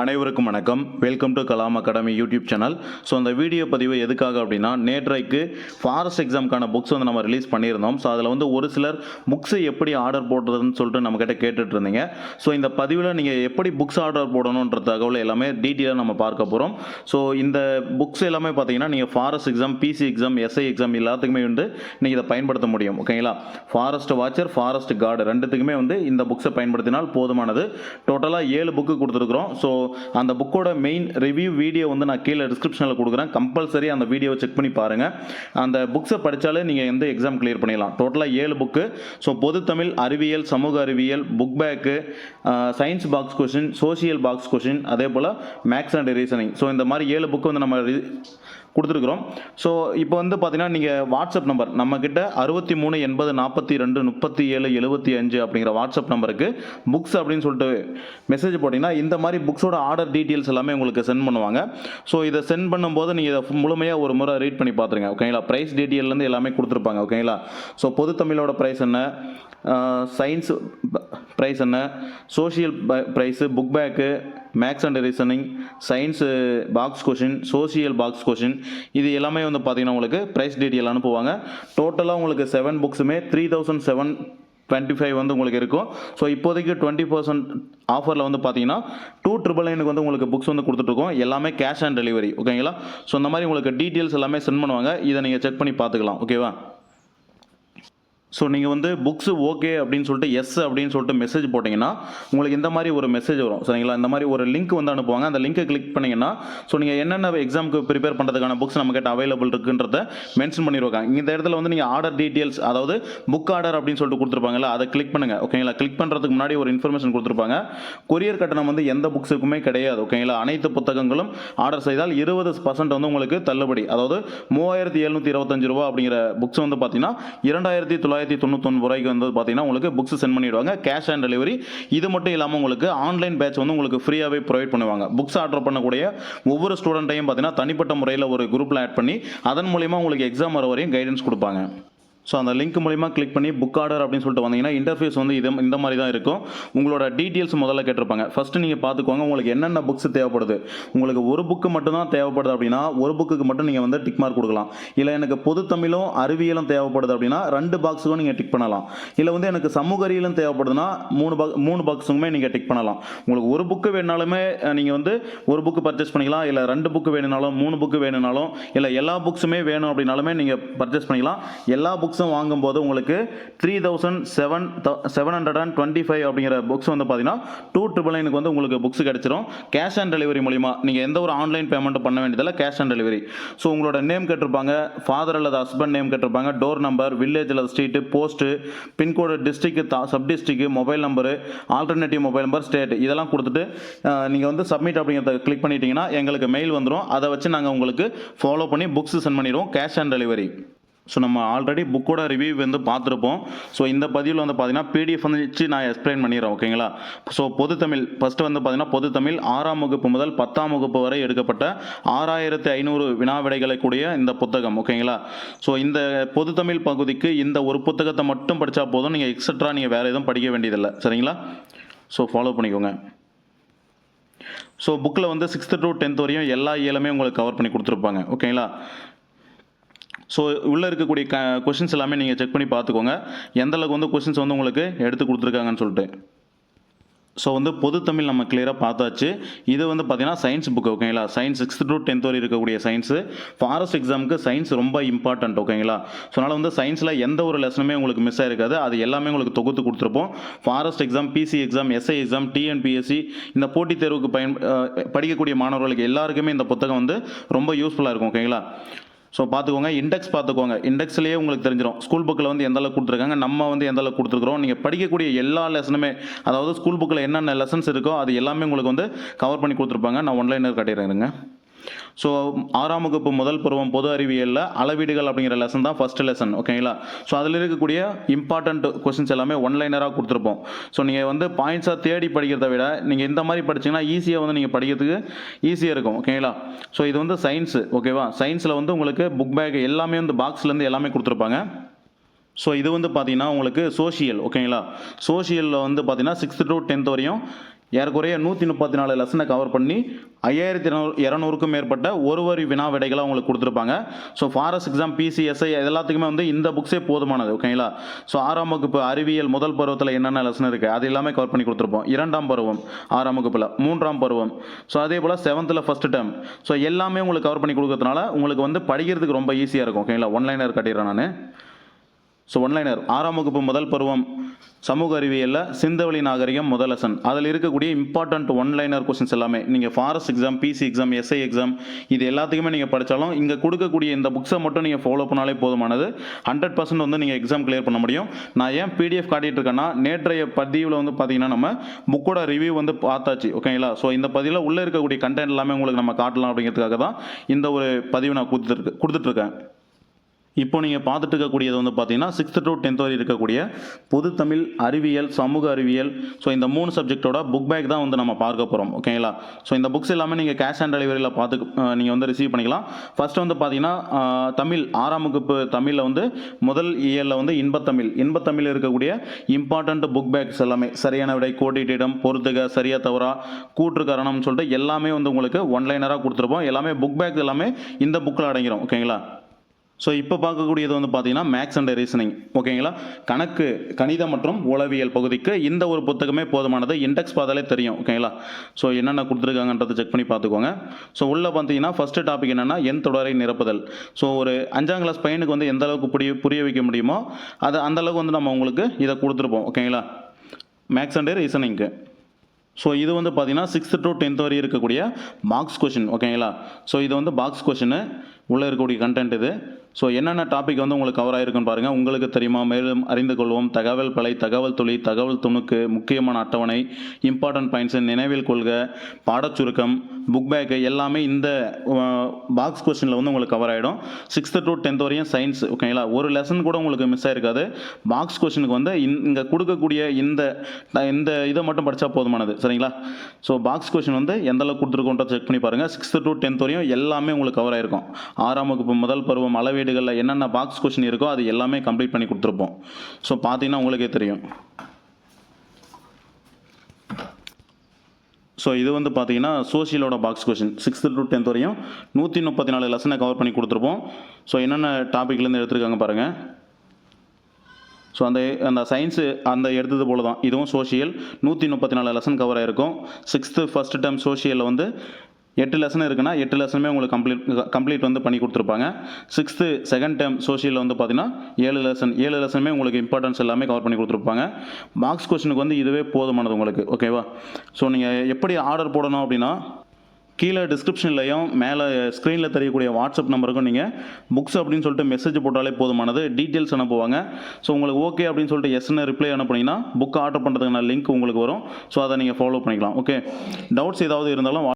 அனைவருக்கும் வணக்கம். Welcome to Kalam academy YouTube channel so அந்த வீடியோ பதிவு எதுக்காக அப்படின்னா நேற்றைக்கு ஃபாரஸ்ட் எக்ஸாமுக்கான புக்ஸ் வந்து நம்ம ரிலீஸ் பண்ணியிருந்தோம். ஸோ அதில் வந்து ஒரு சிலர் புக்ஸை எப்படி ஆர்டர் போடுறதுன்னு சொல்லிட்டு நம்மக்கிட்ட கேட்டுட்டு இருந்தீங்க ஸோ இந்த பதிவில் நீங்கள் எப்படி புக்ஸ் ஆர்டர் போடணுன்ற தகவல் எல்லாமே டீட்டெயிலாக நம்ம பார்க்க போகிறோம் ஸோ இந்த புக்ஸ் எல்லாமே பார்த்தீங்கன்னா நீங்கள் forest exam PC exam SI exam எல்லாத்துக்குமே வந்து நீங்கள் இதை பயன்படுத்த முடியும். ஓகேங்களா ஃபாரஸ்ட் வாட்சர் ஃபாரஸ்ட் கார்டு ரெண்டுத்துக்குமே வந்து இந்த புக்ஸை பயன்படுத்தினால் போதுமானது. டோட்டலாக ஏழு புக்கு கொடுத்துருக்குறோம். ஸோ அந்த புக்கோட மெயின் ரிவ்யூ வீடியோ வந்து நான் கீழே டிஸ்கிரிப்ஷனில் கொடுக்குறேன். கம்பல்சரி அந்த வீடியோவை செக் பண்ணி பாருங்கள் அந்த புக்ஸை படித்தாலே நீங்கள் எந்த எக்ஸாம் கிளியர் பண்ணிடலாம். டோட்டலாக ஏழு புக்கு ஸோ பொதுத்தமிழ் அறிவியல் சமூக அறிவியல் book back science box question social box question அதே போல் மேக்ஸ் அண்ட் ரீசனிங் ஸோ இந்த மாதிரி ஏழு புக்கு வந்து நம்ம கொடுத்துருக்குறோம். ஸோ இப்போ வந்து பார்த்தீங்கன்னா நீங்கள் வாட்ஸ்அப் நம்பர் நம்மக்கிட்ட அறுபத்தி மூணு எண்பது நாற்பத்தி ரெண்டு முப்பத்தி ஏழு எழுபத்தி அஞ்சு அப்படிங்கிற வாட்ஸ்அப் நம்பருக்கு புக்ஸ் அப்படின்னு சொல்லிட்டு மெசேஜ் போட்டிங்கன்னா இந்த மாதிரி புக்ஸோட ஆர்டர் டீட்டெயில்ஸ் எல்லாமே உங்களுக்கு சென்ட் பண்ணுவாங்க. ஸோ இதை சென்ட் பண்ணும்போது நீங்கள் இதை முழுமையாக ஒரு முறை ரீட் பண்ணி பார்த்துருங்க ஓகேங்களா ப்ரைஸ் டீட்டெயிலேருந்து எல்லாமே கொடுத்துருப்பாங்க ஓகேங்களா ஸோ பொது தமிழோட ப்ரைஸ் என்ன? சயின்ஸ் ப்ரைஸ் என்ன? Social price book back maths and reasoning science box question social box question இது எல்லாமே வந்து பார்த்தீங்கன்னா உங்களுக்கு ப்ரைஸ் டீட்டெயில் அனுப்புவாங்க டோட்டலாக உங்களுக்கு seven புக்ஸுமே three thousand seven twenty five வந்து உங்களுக்கு இருக்கும். ஸோ இப்போதைக்கு டுவெண்ட்டி பர்சன்ட் ஆஃபரில் வந்து பார்த்தீங்கன்னா டூ ட்ரிபிள் நைனுக்கு வந்து உங்களுக்கு புக்ஸ் வந்து கொடுத்துட்ருக்கோம். எல்லாமே கேஷ் ஆன் டெலிவரி ஓகேங்களா ஸோ இந்த மாதிரி உங்களுக்கு டீட்டெயில்ஸ் எல்லாமே சென்ட் பண்ணுவாங்க. இதை நீங்கள் செக் பண்ணி பார்த்துக்கலாம் ஓகேவா ஸோ நீங்கள் வந்து புக்ஸ் ஓகே அப்படின்னு சொல்லிட்டு எஸ் அப்படின்னு சொல்லிட்டு மெசேஜ் போட்டிங்கன்னா உங்களுக்கு இந்த மாதிரி ஒரு மெசேஜ் வரும். சரிங்களா? இந்த மாதிரி ஒரு லிங்க் வந்து அனுப்புவாங்க. அந்த லிங்க்கை கிளிக் பண்ணிங்கன்னா ஸோ நீங்கள் என்னென்ன எக்ஸாமுக்கு ப்ரிப்பேர் பண்ணுறதுக்கான புக்ஸ் நம்மக்கிட்ட அவைலபிள் இருக்குன்றத மென்ஷன் பண்ணிடுவாங்க. இந்த இடத்துல வந்து நீங்கள் ஆர்டர் டீட்டெயில்ஸ் அதாவது புக் ஆர்டர் அப்படின்னு சொல்லிட்டு கொடுத்துருப்பாங்கல்ல அதை கிளிக் பண்ணுங்கள் ஓகேங்களா கிளிக் பண்ணுறதுக்கு முன்னாடி ஒரு இன்ஃபர்மேஷன் கொடுத்துருப்பாங்க. கொரியர் கட்டணம் வந்து எந்த புக்ஸுக்குமே கிடையாது. ஓகேங்களா அனைத்து புத்தகங்களும் ஆர்டர் செய்தால் இருபது பர்சன்ட் வந்து உங்களுக்கு தள்ளுபடி. அதாவது மூவாயிரத்தி எழுநூற்றி இருபத்தஞ்சு ரூபா அப்படிங்கிற புக்ஸ் வந்து பார்த்தீங்கன்னா இரண்டாயிரத்தி தொள்ளாயிரத்தி தொண்ணூத்தொன்பது ரூபாய்க்கு வந்து பார்த்தீங்கன்னா உங்களுக்கு புக்ஸ் சென்ட் பண்ணிடுவாங்க. கேஷ் ஆன் டெலிவரி இது மட்டும் இல்லாமல் உங்களுக்கு ஆன்லைன் பேட்ச் வந்து உங்களுக்கு ஃப்ரீயாகவே ப்ரொவைட் பண்ணுவாங்க. புக்ஸ் ஆர்டர் பண்ணக்கூடிய ஒவ்வொரு ஸ்டூடெண்ட்டையும் பார்த்தீங்கன்னா தனிப்பட்ட முறையில் ஒரு குரூப்பில் ஆட் பண்ணி அதன் மூலிமா உங்களுக்கு எக்ஸாம் வர வரையும் கைடன்ஸ் கொடுப்பாங்க. ஸோ அந்த லிங்க் மூலிமா கிளிக் பண்ணி புக் ஆர்டர் அப்படின்னு சொல்லிட்டு வந்தீங்கன்னா இன்டர்ஃபேஸ் வந்து இது இந்த மாதிரி தான் இருக்கும். உங்களோட டீட்டெயில்ஸ் முதல்ல கேட்டிருப்பாங்க. ஃபஸ்ட்டு நீங்கள் பார்த்துக்கோங்க உங்களுக்கு என்னென்ன புக்ஸ் தேவைப்படுது. உங்களுக்கு ஒரு புக்கு மட்டும்தான் தேவைப்படுது அப்படின்னா ஒரு புக்குக்கு மட்டும் நீங்கள் வந்து டிக் மார்க் கொடுக்கலாம். இல்லை எனக்கு பொது தமிழும் அறிவியலும் தேவைப்படுது அப்படின்னா ரெண்டு பாக்ஸுக்கும் நீங்கள் டிக் பண்ணலாம். இல்லை வந்து எனக்கு சமூக அறிவியலும் தேவைப்படுதுன்னா மூணு பாக் மூணு பாக்ஸுக்குமே நீங்கள் டிக் பண்ணலாம். உங்களுக்கு ஒரு புக்கு வேணுனாலுமே நீங்கள் வந்து ஒரு புக்கு பர்ச்சேஸ் பண்ணிக்கலாம். இல்லை ரெண்டு புக்கு வேணுனாலும் மூணு புக்கு வேணுனாலும் இல்லை எல்லா புக்ஸுமே வேணும் அப்படின்னாலுமே நீங்கள் பர்ச்சேஸ் பண்ணிக்கலாம். எல்லா புக்ஸ் புக்ஸும் வாங்கும்போது உங்களுக்கு three thousand seven seven hundred and twenty five அப்படிங்கிற புக்ஸ் வந்து பார்த்தீங்கன்னா டூ ட்ரிபிள் நைனுக்கு வந்து உங்களுக்கு புக்ஸ் கிடச்சிரும். கேஷ் ஆன் டெலிவரி மூலிமா நீங்கள் எந்த ஒரு ஆன்லைன் பேமெண்ட் பண்ண வேண்டியதில்லை கேஷ் ஆன் டெலிவரி ஸோ உங்களோட நேம் கேட்டிருப்பாங்க ஃபாதர் அல்லது ஹஸ்பண்ட் நேம் கேட்டிருப்பாங்க டோர் நம்பர் வில்லேஜ் அல்லது street post pincode district sub district mobile number alternative mobile number state இதெல்லாம் கொடுத்துட்டு நீங்கள் வந்து சப்மிட் அப்படிங்கிறத கிளிக் பண்ணிட்டீங்கன்னா எங்களுக்கு மெயில் வந்துடும் அதை வச்சு நாங்கள் உங்களுக்கு ஃபாலோ பண்ணி புக்ஸ் சென்ட் பண்ணிடுவோம் கேஷ் ஆன் டெலிவரி ஸோ நம்ம ஆல்ரெடி புக்கோட ரிவ்யூ வந்து பார்த்துருப்போம். ஸோ இந்த பதிவில் வந்து பார்த்தீங்கன்னா பிடிஎஃப் வந்து வச்சு நான் எக்ஸ்பிளைன் பண்ணிடுறேன் ஓகேங்களா ஸோ பொது தமிழ். ஃபஸ்ட்டு வந்து பார்த்தீங்கன்னா பொது தமிழ். ஆறாம் வகுப்பு முதல் பத்தாம் வகுப்பு வரை எடுக்கப்பட்ட ஆறாயிரத்து ஐநூறு வினா விடைகளை கூடிய இந்த புத்தகம் ஓகேங்களா ஸோ இந்த பொது தமிழ் பகுதிக்கு இந்த ஒரு புத்தகத்தை மட்டும் படித்தா போதும். நீங்கள் எக்ஸட்ரா நீங்கள் வேறு எதுவும் படிக்க வேண்டியதில்லை. சரிங்களா? ஸோ ஃபாலோ பண்ணிக்கோங்க. ஸோ புக்கில் வந்து சிக்ஸ்த்து டு டென்த் வரையும் எல்லா இயலுமே உங்களுக்கு கவர் பண்ணி கொடுத்துருப்பாங்க ஓகேங்களா ஸோ உள்ளே இருக்கக்கூடிய க கொஷின்ஸ் எல்லாமே நீங்கள் செக் பண்ணி பார்த்துக்கோங்க. எந்த அளவுக்கு வந்து கொஷின்ஸ் வந்து உங்களுக்கு எடுத்து கொடுத்துருக்காங்கன்னு சொல்லிட்டு. ஸோ வந்து பொது தமிழ் நம்ம கிளியராக பார்த்தாச்சு. இது வந்து பார்த்தீங்கன்னா சயின்ஸ் புக் ஓகேங்களா சயின்ஸ் சிக்ஸ்த் டு டென்த் வரை இருக்கக்கூடிய சயின்ஸு ஃபாரஸ்ட் எக்ஸாமுக்கு சயின்ஸ் ரொம்ப இம்பார்ட்டன்ட் ஓகேங்களா ஸோ அதனால் வந்து சயின்ஸில் எந்த ஒரு லெசனுமே உங்களுக்கு மிஸ் ஆகிருக்காது அது எல்லாமே உங்களுக்கு தொகுத்து கொடுத்துருப்போம். Forest exam PC exam SI exam TNPSC இந்த போட்டித் தேர்வுக்கு பயன் படிக்கக்கூடிய மாணவர்களுக்கு எல்லாருக்குமே இந்த புத்தகம் வந்து ரொம்ப யூஸ்ஃபுல்லாக இருக்கும் ஓகேங்களா ஸோ பார்த்துக்கோங்க இண்டெக்ஸ் பார்த்துக்கோங்க இண்டெக்ஸ்லேயே உங்களுக்கு தெரிஞ்சிடும் ஸ்கூல் புக்கில் வந்து எந்த அளவுக்கு கொடுத்துருக்காங்க நம்ம வந்து எந்த அளவுக்கு கொடுத்துருக்குறோம். நீங்கள் படிக்கக்கூடிய எல்லா லெசனுமே அதாவது ஸ்கூல் புக்கில் என்னென்ன லெசன்ஸ் இருக்கோ அது எல்லாமே உங்களுக்கு வந்து கவர் பண்ணி கொடுத்துருப்பாங்க. நான் ஒன்லைனர் காட்டிடுறேங்க ஸோ ஆறாம் வகுப்பு முதல் பருவம் பொது அறிவியலில் அளவீடுகள் அப்படிங்கிற லெசன் தான் ஃபர்ஸ்ட் லெசன் ஓகேங்களா ஸோ அதில் இருக்கக்கூடிய இம்பார்ட்டண்ட் கொஸ்டின்ஸ் எல்லாமே ஒன்லைனராக கொடுத்துருப்போம். ஸோ நீங்கள் வந்து பாயிண்ட்ஸாக தேடி படிக்கிறத விட நீங்கள் இந்த மாதிரி படிச்சீங்கன்னா ஈஸியாக வந்து நீங்கள் படிக்கிறதுக்கு ஈஸியாக இருக்கும் ஓகேங்களா ஸோ இது வந்து சயின்ஸு ஓகேவா சயின்ஸில் வந்து உங்களுக்கு புக் பேக் எல்லாமே வந்து பாக்ஸ்லேருந்து எல்லாமே கொடுத்துருப்பாங்க. ஸோ இது வந்து பார்த்தீங்கன்னா உங்களுக்கு சோஷியல் ஓகேங்களா சோஷியலில் வந்து பார்த்தீங்கன்னா சிக்ஸ்த் டு டென்த் வரையும் ஏறக்குறைய நூற்றி முப்பத்தி நாலு லெசனை கவர் பண்ணி ஐயாயிரத்தி இரநூறு இரநூறுக்கும் மேற்பட்ட ஒரு வரி வினா விடைகளை உங்களுக்கு கொடுத்துருப்பாங்க. ஸோ ஃபாரஸ்ட் எக்ஸாம் பிசிஎஸ்ஐ எல்லாத்துக்குமே வந்து இந்த புக்ஸே போதுமானது ஓகேங்களா ஸோ ஆறாம் வகுப்பு அறிவியல் முதல் பருவத்தில் என்னென்ன லெசன் இருக்குது அது எல்லாமே கவர் பண்ணி கொடுத்துருப்போம். இரண்டாம் பருவம் ஆறாம் வகுப்பில் மூன்றாம் பருவம். ஸோ அதே போல் செவன்த்தில் ஃபஸ்ட் டேர்ம் ஸோ எல்லாமே உங்களுக்கு கவர் பண்ணி கொடுக்கறதுனால உங்களுக்கு வந்து படிக்கிறதுக்கு ரொம்ப ஈஸியாக இருக்கும் ஓகேங்களா ஒன்லைனர் கட்டிடுறேன் நான். ஸோ ஒன்லைனர் ஆறாம் வகுப்பு முதல் பருவம். சமூக அறிவியலில் சிந்தவெளி நாகரிகம் முதல் லெசன் அதில் இருக்கக்கூடிய இம்பார்ட்டன்ட் ஒன்லைனர் கொஸ்டின்ஸ் எல்லாமே. நீங்கள் forest exam PC exam SI exam இது எல்லாத்துக்குமே நீங்கள் படித்தாலும் இங்கே கொடுக்கக்கூடிய இந்த புக்ஸை மட்டும் நீங்கள் ஃபாலோ பண்ணாலே போதுமானது. ஹண்ட்ரட் பர்சன்ட் வந்து நீங்கள் எக்ஸாம் கிளியர் பண்ண முடியும். நான் ஏன் பிடிஎஃப் காட்டிட்டு இருக்கேன்னா நேற்றைய பதிவில் வந்து பார்த்தீங்கன்னா நம்ம புக்கோட ரிவ்யூ வந்து பார்த்தாச்சு. ஓகேங்களா ஸோ இந்த பதிவில் உள்ளே இருக்கக்கூடிய கண்டென்ட் எல்லாமே உங்களுக்கு நம்ம காட்டலாம் அப்படிங்கிறதுக்காக தான் இந்த ஒரு பதிவு நான் கொடுத்துட்டு கொடுத்துட்ருக்கேன் இப்போ நீங்கள் பார்த்துட்டு இருக்கக்கூடியது வந்து பார்த்தீங்கன்னா சிக்ஸ்த் டு டென்த் வரை இருக்கக்கூடிய பொது தமிழ் அறிவியல் சமூக அறிவியல். ஸோ இந்த மூணு சப்ஜெக்ட்டோட புக் பேக் தான் வந்து நம்ம பார்க்க போகிறோம் ஓகேங்களா ஸோ இந்த புக்ஸ் எல்லாமே நீங்கள் கேஷ் ஆன் டெலிவரியில் பார்த்து நீங்கள் வந்து ரிசீவ் பண்ணிக்கலாம். ஃபர்ஸ்ட் வந்து பார்த்தீங்கன்னா தமிழ் ஆறாம் வகுப்பு தமிழில் வந்து முதல் இயலில் வந்து இன்பத்தமிழ் இன்பத்தமிழ் இருக்கக்கூடிய இம்பார்ட்டண்ட் புக் பேக்ஸ் எல்லாமே. சரியான விடை கோட்டிட்டிடம் பொறுத்துக சரியா தவறா கூற்று காரணம்னு சொல்லிட்டு எல்லாமே வந்து உங்களுக்கு ஒன்லைனராக கொடுத்துருப்போம். எல்லாமே புக் பேக் எல்லாமே இந்த புக்கில் அடங்கிடும் ஓகேங்களா ஸோ இப்போ பார்க்கக்கூடியது வந்து பார்த்தீங்கன்னா மேக்ஸ் அண்ட் ரீசனிங் ஓகேங்களா கணக்கு கணிதம் மற்றும் உளவியல் பகுதிக்கு இந்த ஒரு புத்தகமே போதுமானது. இண்டெக்ஸ் பார்த்தாலே தெரியும். ஓகேங்களா ஸோ என்னென்ன கொடுத்துருக்காங்கன்றதை செக் பண்ணி பார்த்துக்கோங்க. ஸோ உள்ளே பார்த்தீங்கன்னா ஃபஸ்ட்டு டாபிக் என்னென்னா என் தொடரை நிரப்புதல். ஸோ ஒரு அஞ்சாம் கிளாஸ் பையனுக்கு வந்து எந்த அளவுக்கு புரிய புரிய வைக்க முடியுமோ அது அந்தளவுக்கு வந்து நம்ம உங்களுக்கு இதை கொடுத்துருப்போம். ஓகேங்களா மேக்ஸ் அண்ட் ரீசனிங்க்கு ஸோ இது வந்து பார்த்தீங்கன்னா சிக்ஸ்த் டு டென்த் வரை இருக்கக்கூடிய பாக்ஸ் கொஷின் ஓகேங்களா ஸோ இது வந்து பாக்ஸ் கொஷின் உள்ளே இருக்கக்கூடிய கண்டென்ட் இது. ஸோ என்னென்ன டாபிக் வந்து உங்களுக்கு கவர் ஆகிருக்குன்னு பாருங்கள் உங்களுக்கு தெரியுமா? மேலும் அறிந்து கொள்வோம். தகவல் பலை தகவல் தொழில் தகவல் துணுக்கு முக்கியமான அட்டவணை இம்பார்ட்டன்ட் பாயிண்ட்ஸு நினைவில் கொள்க பாடச்சுருக்கம் புக் பேக்கு எல்லாமே இந்த பாக்ஸ் கொஸ்டினில் வந்து உங்களுக்கு கவர் ஆகிடும் சிக்ஸ்த்து டு டென்த் வரையும் சயின்ஸ் ஓகேங்களா ஒரு லெசன் கூட உங்களுக்கு மிஸ் ஆகிருக்காது பாக்ஸ் கொஸ்டினுக்கு வந்து இங்கே கொடுக்கக்கூடிய இந்த இந்த இதை மட்டும் படித்தா போதுமானது. சரிங்களா? ஸோ பாக்ஸ் கொஸ்டின் வந்து எந்த அளவுக்கு செக் பண்ணி பாருங்கள் சிக்ஸ்த்து டு டென்த் வரையும் எல்லாமே உங்களுக்கு கவர் ஆகிருக்கும் ஆறாம் வகுப்பு முதல் பருவம் அளவீடுகளில் என்னென்ன பாக்ஸ் கொஷின் இருக்கோ அது எல்லாமே கம்ப்ளீட் பண்ணி கொடுத்துருப்போம். ஸோ பார்த்தீங்கன்னா உங்களுக்கே தெரியும். ஸோ இது வந்து பார்த்தீங்கன்னா சோஷியலோட box question sixth to tenth வரையும் நூற்றி முப்பத்தி நாலு லெசனை கவர் பண்ணி கொடுத்துருப்போம். ஸோ என்னென்ன டாப்பிக்லேருந்து எடுத்திருக்காங்க பாருங்கள் ஸோ அந்த அந்த சயின்ஸு அந்த எடுத்தது போல தான் இதுவும் சோஷியல் நூற்றி முப்பத்தி நாலு லெசன் கவர் ஆகிருக்கும் சிக்ஸ்த்து ஃபஸ்ட் டைம் சோஷியலில் வந்து எட்டு லெசன் இருக்குன்னா எட்டு லெசனுமே உங்களுக்கு கம்ப்ளீட் கம்ப்ளீட் வந்து பண்ணி கொடுத்துருப்பாங்க. சிக்ஸ்த்து செகண்ட் டேம் சோஷியலில் வந்து பார்த்தீங்கன்னா ஏழு லெசன் ஏழு லெசனுமே உங்களுக்கு இம்பார்ட்டன்ஸ் எல்லாமே கவர் பண்ணி கொடுத்துருப்பாங்க. பாக்ஸ் கொஸ்டினுக்கு வந்து இதுவே போதுமானது உங்களுக்கு ஓகேவா ஸோ நீங்கள் எப்படி ஆர்டர் போடணும் அப்படின்னா கீழே டிஸ்கிரிப்ஷன்லையும் மேலே ஸ்க்ரீனில் தெரியக்கூடிய வாட்ஸ்அப் நம்பருக்கும் நீங்கள் புக்ஸ் அப்படின்னு சொல்லிட்டு மெசேஜ் போட்டாலே போதுமானது. டீட்டெயில்ஸ் அனுப்புவாங்க. ஸோ உங்களுக்கு ஓகே அப்படின்னு சொல்லிட்டு எஸ்ன்னு ரிப்ளை அனுப்புனீங்கன்னா புக் ஆர்டர் பண்ணுறதுக்கான லிங்க் உங்களுக்கு வரும். ஸோ அதை நீங்கள் ஃபாலோ பண்ணிக்கலாம் ஓகே டவுட்ஸ் ஏதாவது இருந்தாலும்